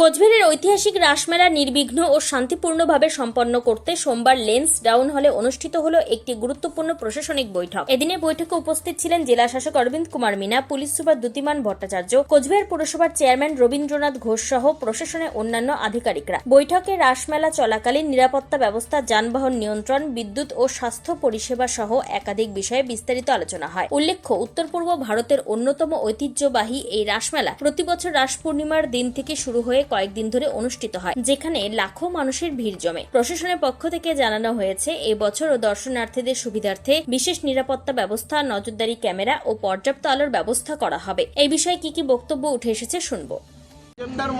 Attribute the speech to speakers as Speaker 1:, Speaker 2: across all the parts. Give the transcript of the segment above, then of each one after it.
Speaker 1: কোচবিহারের ঐতিহাসিক রাসমেলা নির্বিঘ্ন ও শান্তিপূর্ণভাবে সম্পন্ন করতে সোমবার লেন্স ডাউন হলে অনুষ্ঠিত হলো একটি গুরুত্বপূর্ণ প্রশাসনিক বৈঠক। এদিনের বৈঠকে উপস্থিত ছিলেন জেলা শাসক অরবিন্দ কুমার মিনা, পুলিশ সুপার দ্যুতিমান ভট্টাচার্য, কোচবিহার পুরসভার চেয়ারম্যান রবীন্দ্রনাথ ঘোষ সহ প্রশাসনের অন্যান্য আধিকারিকরা। বৈঠকে রাসমেলা চলাকালীন নিরাপত্তা ব্যবস্থা, যানবাহন নিয়ন্ত্রণ, বিদ্যুৎ ও স্বাস্থ্য পরিষেবা সহ একাধিক বিষয়ে বিস্তারিত আলোচনা হয়। উল্লেখ্য, উত্তর পূর্ব ভারতের অন্যতম ঐতিহ্যবাহী এই রাসমেলা প্রতিবছর রাস পূর্ণিমার দিন থেকে শুরু হয়ে কয়েকদিন ধরে অনুষ্ঠিত হয়, যেখানে লাখো মানুষের ভিড় জমে। প্রশাসনের পক্ষ থেকে জানানো হয়েছে এই বছরও দর্শনার্থীদের সুবিধার্থে বিশেষ নিরাপত্তা ব্যবস্থা, নজরদারি ক্যামেরা ও পর্যাপ্ত আলোর ব্যবস্থা করা হবে। এই বিষয়ে কি কি বক্তব্য উঠে এসেছে শুনব।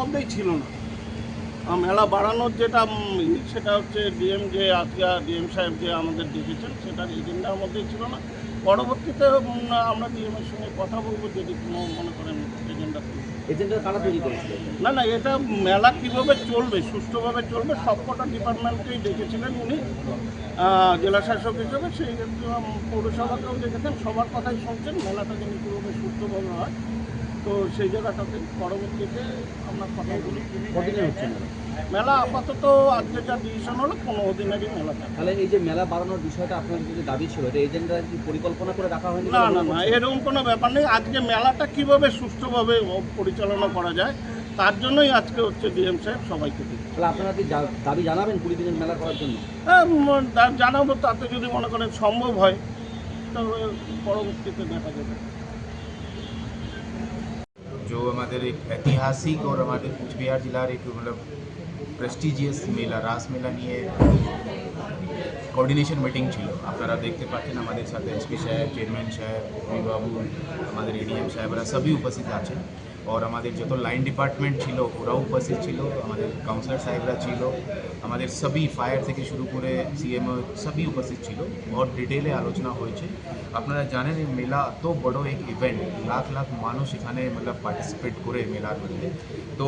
Speaker 2: মধ্যেই ছিল না। মেলা বাড়ানোর যেটা সেটা হচ্ছে ডিএম যে আজকে ডিএম সাহেব যে আমাদের দেখেছেন সেটার এজেন্ডার মধ্যেই ছিল না। পরবর্তীতে আমরা ডিএম এর সঙ্গে কথা বলব যদি কোনো মনে করেন এজেন্ডা
Speaker 3: এজেন্টটা কারা তৈরি করেছিল?
Speaker 2: না না এটা মেলা কীভাবে চলবে সুষ্ঠুভাবে চলবে সবকটা ডিপার্টমেন্টকেই ডেকেছিলেন উনি। আহ, জেলা শাসক হিসেবে সেই পৌরসভাকেও দেখেছেন সবার কথাই শুনছেন মেলাটা যেন কীভাবে সুষ্ঠুভাবে হয়। তো সেই জায়গাটাতে পরবর্তীতে আমরা কথা বলি
Speaker 3: কদিনে হচ্ছে না
Speaker 2: মেলা আপাতত আজকে যা ডিসিশন হলো পনেরো দিনেরই মেলা থাকে
Speaker 3: তাহলে এই যে মেলা বাড়ানোর বিষয়টা আপনাদের যে দাবি ছিল এটা এজেন্টরা কি পরিকল্পনা করে রাখা হয়নি
Speaker 2: না না না এরকম কোনো ব্যাপার নেই। আজকে মেলাটা কীভাবে সুষ্ঠুভাবে পরিচালনা করা যায় তার জন্যই আজকে হচ্ছে ডিএম সাহেব সবাইকে দিচ্ছে
Speaker 3: তাহলে আপনারা কি দাবি জানাবেন কুড়ি দিনের মেলা করার জন্য?
Speaker 2: হ্যাঁ জানাব তাতে যদি মনে করেন সম্ভব হয় তবে পরবর্তীতে দেখা যাবে।
Speaker 4: जो हमारे एक ऐतिहासिक और हमारे कुचबिहार जिला एक मतलब प्रेस्टिजियस मेला, रास मेला नहीं कोऑर्डिनेशन मीटिंग छो अपा देखते हैं हमारे साथ एसपी साहेब चेयरमैन साहेब रवि बाबू, हमारे एडीएम साहेब सभी उपस्थित आज है और আমাদের যত লাইন ডিপার্টমেন্ট ছিল ওরাও উপস্থিত ছিল আমাদের কাউন্সিলর সাহেবরা ছিল আমাদের সবই ফায়ার থেকে শুরু করে সিএম সবই উপস্থিত ছিল বহুত ডিটেলে আলোচনা হয়েছে আপনারা জানেন এই মেলা এত বড় এক ইভেন্ট লাখ লাখ মানুষ এখানে मतलब পার্টিসিপেট করে মেলার মধ্যে তো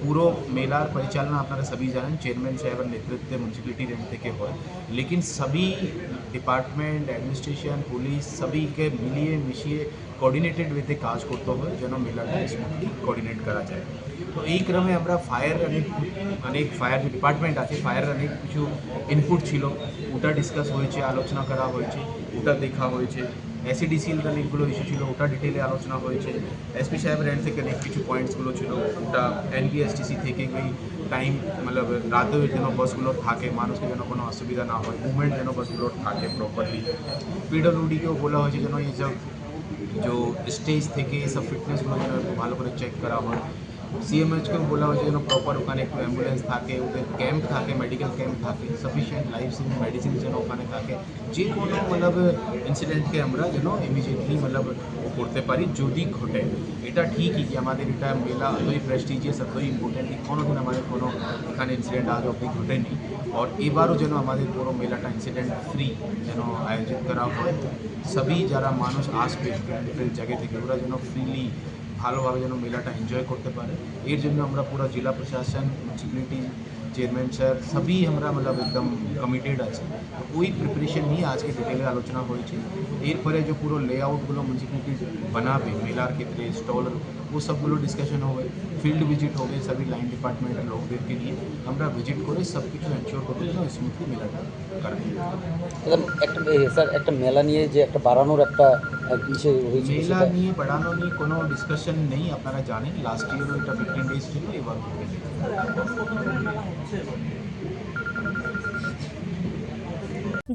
Speaker 4: পুরো মেলার পরিচালনা আপনারা সবই জানেন চেয়ারম্যান সাহেবের নেতৃত্বে মিউনিসিপ্যালিটি রেন্ট থেকে হয় लेकिन सभी ডিপার্টমেন্ট অ্যাডমিনিস্ট্রেশন পুলিশ সবইকে মিলিয়ে মিশিয়ে কোঅর্ডিনেটেড ওয়েতে কাজ করতে হয় যেন মেলাটা স্মুথলি কোঅর্ডিনেট করা যায় তো এই ক্রমে আমরা ফায়ার অনেক অনেক ফায়ার যে ডিপার্টমেন্ট আছে ফায়ার অনেক কিছু ইনপুট ছিল ওটা ডিসকাস হয়েছে আলোচনা করা হয়েছে ওটা দেখা হয়েছে এসিডিসিএল অনেকগুলো ইস্যু ছিল ওটা ডিটেলে আলোচনা হয়েছে এসপি সাহেবের এন্ড থেকে অনেক কিছু পয়েন্টসগুলো ছিল ওটা এনবিএসটিসি থেকে ওই টাইম मतलब রাতেও যেন বাসগুলো থাকে মানুষকে যেন কোনো অসুবিধা না হয় মুভমেন্ট যেন বাসগুলো থাকে প্রপারলি পিডব্লিউডিকেও বলা হয়েছে যেন এইসব जो স্টেজ থেকে সব ফিটনেসগুলো যেন একটু ভালো করে চেক করা হয় সিএমএইচকেও বলা হয়েছে যেন প্রপার ওখানে একটু অ্যাম্বুলেন্স থাকে ওদের ক্যাম্প থাকে মেডিকেল ক্যাম্প থাকে সাফিসিয়েন্ট লাইফ সেভিং মেডিসিন যেন ওখানে থাকে যে কোনো মতলব ইনসিডেন্টকে আমরা যেন ইমিডিয়েটলি মতলব ও করতে পারি যদি ঘটে এটা ঠিকই যে আমাদের এটা মেলা এতই প্রেস্টিজিয়াস এতই ইম্পর্টেন্ট কোনো দিন আমাদের কোনো এখানে ইনসিডেন্ট আজ অবধি ঘটেনি আর এবারও যেন আমাদের পুরো মেলাটা ইনসিডেন্ট ফ্রি যেন আয়োজিত করা হয় সবই যারা মানুষ আসবে ডিফারেন্ট ডিফারেন্ট জায়গা থেকে ওরা যেন ফ্রিলি भलोभवे जान मेला एनजय करते पूरा जिला प्रशासन म्यूनसिपालिटी चेयरमैन सर सभी हमारा मतलब एकदम कमिटेड आज वही प्रिपरेशन ही आज के डिटेल आलोचना होरपर जो पूरा लेआउटगुल्लो म्यूनसिपालिटी बना मेलार क्षेत्र स्टॉल वो सबगलो डिसकाशन हो फ़ील्ड भिजिट हो सभी लाइन डिपार्टमेंट लोग के लिए हमारा भिजिट कर सब
Speaker 3: कुछ एनश्योर कर स्मूथली मेला कर सर एक मेला नहीं बाड़ान एक হয়েছিল
Speaker 4: মেলা নিয়ে বাড়ানো নিয়ে কোনো ডিসকাশন নেই আপনারা জানেন। লাস্ট ইয়ারও এটা ফিফটিন ডেজ ছিল এবার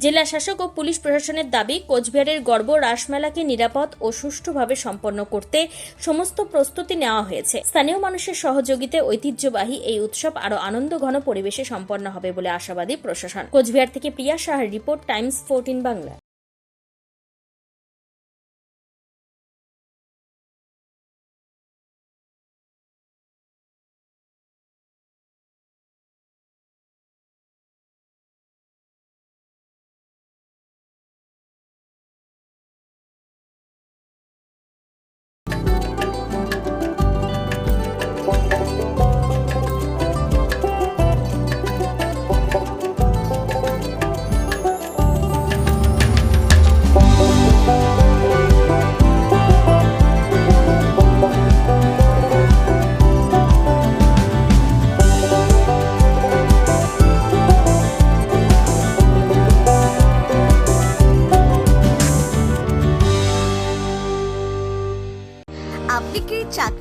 Speaker 1: জেলা শাসক ও পুলিশ প্রশাসনের দাবি কোচবিহারের গর্ব রাসমেলাকে নিরাপদ ও সুষ্ঠুভাবে সম্পন্ন করতে সমস্ত প্রস্তুতি নেওয়া হয়েছে। স্থানীয় মানুষের সহযোগিতায় ঐতিহ্যবাহী এই উৎসব আরও আনন্দঘন পরিবেশে সম্পন্ন হবে বলে আশাবাদী প্রশাসন। কোচবিহার থেকে প্রিয়া সাহার রিপোর্ট টাইমস ফোরটিন বাংলা।